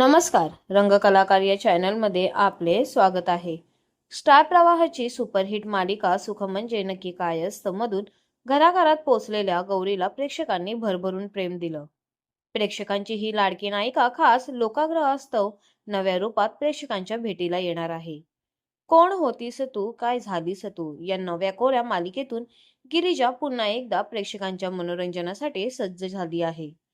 नमस्कार रंगकलाकार या चॅनलमध्ये आपले स्वागत आहे. स्टार प्रवाहाची सुपरहिट मालिका सुख म्हणजे नक्की काय असतं मधून घराघरात पोचलेल्या गौरीला प्रेक्षकांनी भरभरून प्रेम दिलं. प्रेक्षकांची ही लाडकी नायिका खास लोकाग्रहास्तव नव्या रूपात प्रेक्षकांच्या भेटीला येणार आहे. कोण होतीस तू? काय झालीस तू? या नव्या कोऱ्या मालिकेतून गिरिजा पुन्हा एकदा प्रेक्षकांच्या मनोरंजनासाठी सज्ज झाली आहे.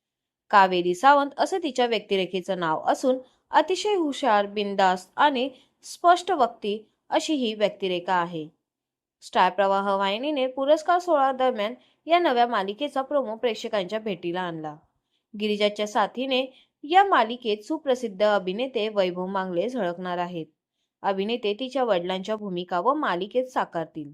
कावेरी सावंत असं तिच्या व्यक्तिरेखेचं नाव असून अतिशय हुशार बिनधास्त आणि स्पष्ट वक्ती अशी ही व्यक्तिरेखा आहे. स्टार प्रवाह वाहिनीने पुरस्कार सोहळा दरम्यान या नव्या मालिकेचा प्रोमो प्रेक्षकांच्या भेटीला आणला. गिरिजाच्या साथीने या मालिकेत सुप्रसिद्ध अभिनेते वैभव मांगले झळकणार आहेत. अभिनेते तिच्या वडिलांच्या भूमिका व मालिकेत साकारतील.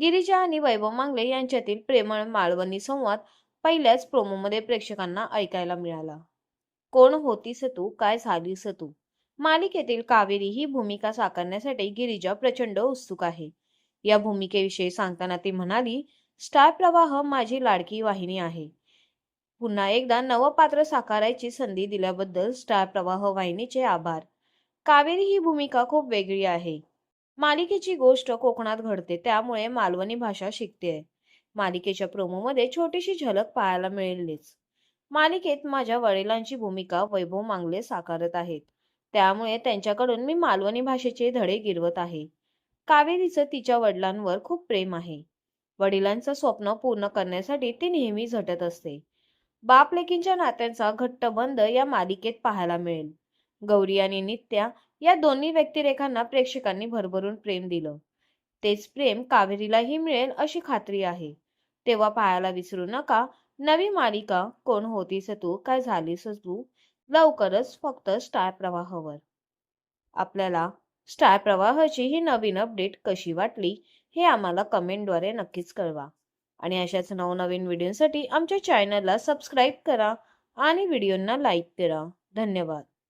गिरिजा आणि वैभव मांगले यांच्यातील प्रेमळ मालवणी संवाद पहिल्याच प्रोमोमध्ये प्रेक्षकांना ऐकायला मिळाला. कोण होतीस तू काय झालीस तू मालिकेतील कावेरी ही भूमिका साकारण्यासाठी गिरिजा प्रचंड उत्सुक आहे. या भूमिकेविषयी सांगताना ती म्हणाली स्टार प्रवाह माझी लाडकी वाहिनी आहे. पुन्हा एकदा नवपात्र साकारायची संधी दिल्याबद्दल स्टार प्रवाह वाहिनीचे आभार. कावेरी ही भूमिका खूप वेगळी आहे. मालिकेची गोष्ट कोकणात घडते त्यामुळे मालवणी भाषा शिकते मालिकेच्या प्रोमोमध्ये छोटीशी झलक पाहायला मिळेलच. मालिकेत माझ्या वडिलांची भूमिका वैभव मांगले साकारत आहेत. त्यामुळे त्यांच्याकडून मी मालवणी भाषेचे धडे गिरवत आहे. कावेरीचं तिच्या वडिलांवर खूप प्रेम आहे. वडिलांचं स्वप्न पूर्ण करण्यासाठी ती नेहमी झटत असते. बाप लेकींच्या नात्यांचा घट्ट बंध या मालिकेत पाहायला मिळेल. गौरी आणि नित्या या दोन्ही व्यक्तिरेखांना प्रेक्षकांनी भरभरून प्रेम दिलं. तेच प्रेम कावेरीलाही मिळेल अशी खात्री आहे. तेव्हा पाहायला विसरू नका. नवी मालिका कोण होतीस तू? काय झालीस तू? लवकरच फक्त स्टार प्रवाहावर. आपल्याला स्टार प्रवाहाची ही नवीन अपडेट कशी वाटली हे आम्हाला कमेंटद्वारे नक्कीच कळवा. आणि अशाच नवनवीन व्हिडिओसाठी आमच्या चॅनलला सबस्क्राईब करा आणि व्हिडिओंना लाईक करा. धन्यवाद.